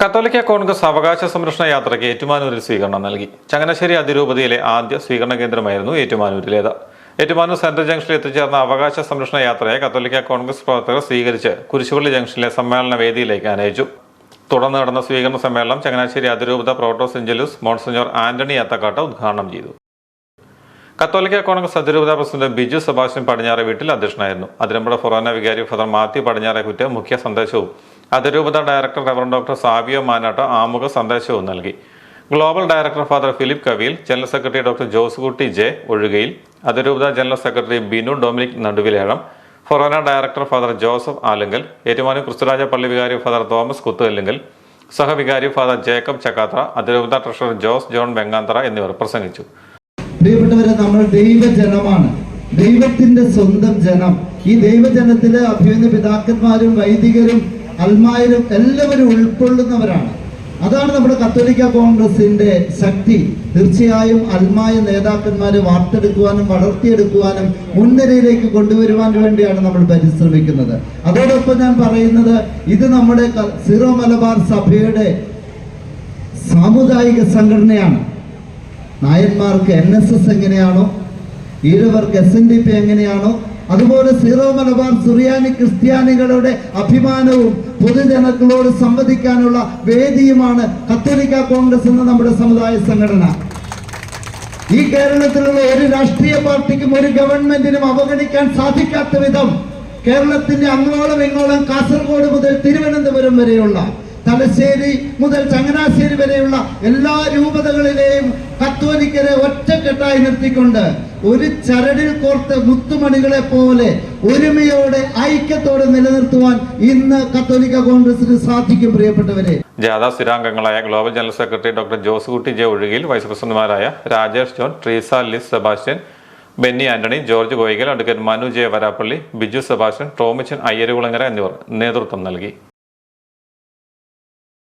കത്തോലിക്ക കോൺഗ്രസ് അവകാശ സംരക്ഷണ യാത്രയ്ക്ക് ഏറ്റുമാനൂരിൽ സ്വീകരണം നൽകി. ചങ്ങനാശ്ശേരി അതിരൂപതയിലെ ആദ്യ സ്വീകരണ കേന്ദ്രമായിരുന്നു ഏറ്റുമാനൂരിലേത്. ഏറ്റുമാനൂർ സെൻട്രൽ ജംഗ്ഷനിൽ എത്തിച്ചേർന്ന അവകാശ സംരക്ഷണ യാത്രയെ കത്തോലിക്ക കോൺഗ്രസ് പ്രവർത്തകർ സ്വീകരിച്ച് കുരിശുപള്ളി ജംഗ്ഷനിലെ സമ്മേളന വേദിയിലേക്ക് അനയിച്ചു. തുടർന്ന് നടന്ന സ്വീകരണ സമ്മേളനം ചങ്ങനാശ്ശേരി അതിരൂപത പ്രോട്ടോസ് എഞ്ചലൂസ് മോൺസിഞ്ഞോർ ആന്റണി അത്തക്കാട്ട ഉദ്ഘാടനം ചെയ്തു. കത്തോലിക്ക കോൺഗ്രസ് അതിരൂപത പ്രസിഡന്റ് ബിജു സെബാസ്റ്റ്യൻ പടിഞ്ഞാറെ വീട്ടിൽ അധ്യക്ഷനായിരുന്നു. അതിരമ്പുഴ ഫൊറോന വികാരി ഫദർ മാത്യു പടിഞ്ഞാറെ കുറ്റ മുഖ്യ സന്ദേശവും അതിരൂപത director reverend doctor Savio Manatta ആമുഖ സന്ദേശവും നൽകി. Global director father Philip Kaviyil general secretary doctor Josekutty J Ozhukayil അതിരൂപത general secretary Binu Dominic Naduvilezham forane director father Joseph Aalunkal Ettumanoor Christuraja പള്ളി വികാരി ഫാദർ തോമസ് കുത്തുകല്ലുങ്കൽ സഹവികാരി ഫാദർ ജേക്കബ് ചക്കാത്ര അതിരൂപത treasurer Jose John Vengantara എന്നിവർ പ്രസംഗിച്ചു. പ്രിയപ്പെട്ടവരെ നമ്മൾ ദൈവജനമാണ്. ദൈവത്തിന്റെ സ്വന്തം ജനം. ഈ ദൈവജനത്തിലെ അഭിമന്യ പിതാക്കന്മാരും വൈദികരും അൽമായരും എല്ലാവരും ഉൾക്കൊള്ളുന്നവരാണ്. അതാണ് നമ്മുടെ കത്തോലിക്ക കോൺഗ്രസിന്റെ ശക്തി. തീർച്ചയായും അൽമായ നേതാക്കന്മാരെ വാർത്തെടുക്കുവാനും വളർത്തിയെടുക്കുവാനും മുൻനിരയിലേക്ക് കൊണ്ടുവരുവാൻ വേണ്ടിയാണ് നമ്മൾ പരിശ്രമിക്കുന്നത്. അതോടൊപ്പം ഞാൻ പറയുന്നത് ഇത് നമ്മുടെ സീറോ മലബാർ സഭയുടെ സാമുദായിക സംഘടനയാണ്. നായന്മാർക്ക് എൻ എസ് എസ് എങ്ങനെയാണോ ഈഴവർക്ക് എസ് എൻ ഡി പി എങ്ങനെയാണോ അതുപോലെ സീറോ മലബാർ സുറിയാനി ക്രിസ്ത്യാനികളുടെ അഭിമാനവും പൊതുജനങ്ങളോട് സംവദിക്കാനുള്ള വേദിയുമാണ് കത്തോലിക്ക കോൺഗ്രസ് എന്ന നമ്മുടെ സമുദായ സംഘടന. ഈ കേരളത്തിലുള്ള ഒരു രാഷ്ട്രീയ പാർട്ടിക്കും ഒരു ഗവൺമെന്റിനും അവഗണിക്കാൻ സാധിക്കാത്ത വിധം കേരളത്തിന്റെ അങ്ങോളം ഇങ്ങോളം കാസർഗോഡ് മുതൽ തിരുവനന്തപുരം വരെയുള്ള തലശ്ശേരി മുതൽ ചങ്ങനാശ്ശേരി വരെയുള്ള എല്ലാ രൂപതകളിലെയും കത്തോലിക്കരെ ഒറ്റക്കെട്ടായി നിർത്തിക്കൊണ്ട് ഒരു ചരടിൽ കോർത്ത് മുത്തുമണികളെ പോലെ ഒരുമയോടെ ഐക്യത്തോടെ നിലനിർത്തുവാൻ ഇന്ന് കത്തോലിക്ക കോൺഗ്രസിന് സാധിക്കും പ്രിയപ്പെട്ടവരെ. ജാഥ സ്ഥിരാംഗങ്ങളായ global general secretary doctor Jose Josekutty J Ozhukil vice പ്രസിഡന്റുമാരായ Rajesh John Treesa Liz Sebastian Benny Antony George Goikal advocate Manu J Varappally Biju Sebastian Tomichan Ayyarukulangara എന്നിവർ നേതൃത്വം നൽകി.